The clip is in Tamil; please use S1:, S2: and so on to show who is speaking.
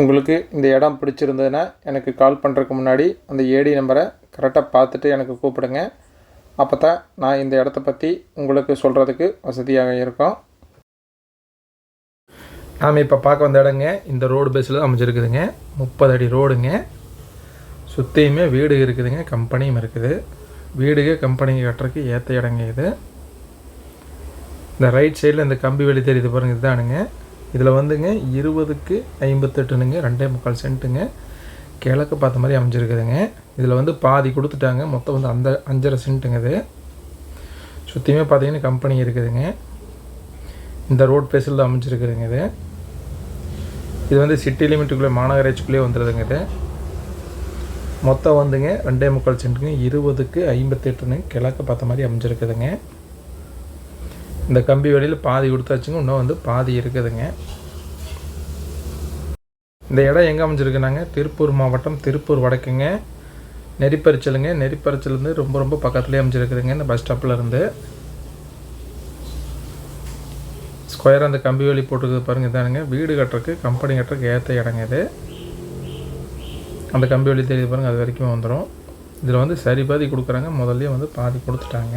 S1: உங்களுக்கு இந்த இடம் பிடிச்சிருந்ததுன்னா எனக்கு கால் பண்ணுறதுக்கு முன்னாடி அந்த ஏடி நம்பரை கரெக்டாக பார்த்துட்டு எனக்கு கூப்பிடுங்க. அப்போ தான் நான் இந்த இடத்த பற்றி உங்களுக்கு சொல்கிறதுக்கு வசதியாக இருக்கும். நாம் இப்போ பார்க்க வந்த இடங்க இந்த ரோடு பேஸில் அமைஞ்சிருக்குதுங்க. முப்பது அடி ரோடுங்க சுற்றியுமே வீடு இருக்குதுங்க கம்பெனியும் இருக்குது. வீடுக கம்பெனிங்க கட்டுறதுக்கு ஏற்ற இடங்க இது. இந்த ரைட் சைடில் இந்த கம்பி வெளி தெரியுது பாருங்கள் இதுதானுங்க. இதில் வந்துங்க இருபதுக்கு ஐம்பத்தெட்டுனுங்க ரெண்டே முக்கால் சென்ட்டுங்க. கிழக்கு பார்த்த மாதிரி அமைஞ்சிருக்குதுங்க. இதில் வந்து பாதி கொடுத்துட்டாங்க. மொத்தம் வந்து அந்த அஞ்சரை சென்ட்டுங்க இது. சுற்றியுமே பார்த்தீங்கன்னா கம்பெனி இருக்குதுங்க. இந்த ரோட் பேஸில் அமைஞ்சிருக்குதுங்க இது. இது வந்து சிட்டி லிமிட்டுக்குள்ளே மாநகராட்சிக்குள்ளேயே வந்துடுதுங்க இது. மொத்தம் வந்துங்க ரெண்டே முக்கால் சென்ட்டுங்க. இருபதுக்கு ஐம்பத்தெட்டுன்னு கிழக்கு பார்த்த மாதிரி அமைஞ்சிருக்குதுங்க. இந்த கம்பி வழியில் பாதி கொடுத்தாச்சுங்க இன்னும் வந்து பாதி இருக்குதுங்க. இந்த இடம் எங்கே அமைஞ்சிருக்குனாங்க? திருப்பூர் மாவட்டம் திருப்பூர் வடக்குங்க. நெறிப்பரிச்சலுங்க நெறிப்பரிச்சலேருந்து ரொம்ப ரொம்ப பக்கத்துலேயே அமைஞ்சிருக்குதுங்க இந்த பஸ் ஸ்டாப்பில் இருந்து ஸ்கொயர் அந்த கம்பி வழி போட்டுருக்குது பாருங்கள் இதானுங்க. வீடு கட்டுறக்கு கம்பெனி கட்டுறதுக்கு ஏற்ற இடங்க இது. அந்த கம்பி வழி தெரியுது பாருங்கள் அது வரைக்கும் வந்துடும் இதில் வந்து சரி பாதி கொடுக்குறாங்க முதல்ல வந்து பாதி கொடுத்துட்டாங்க.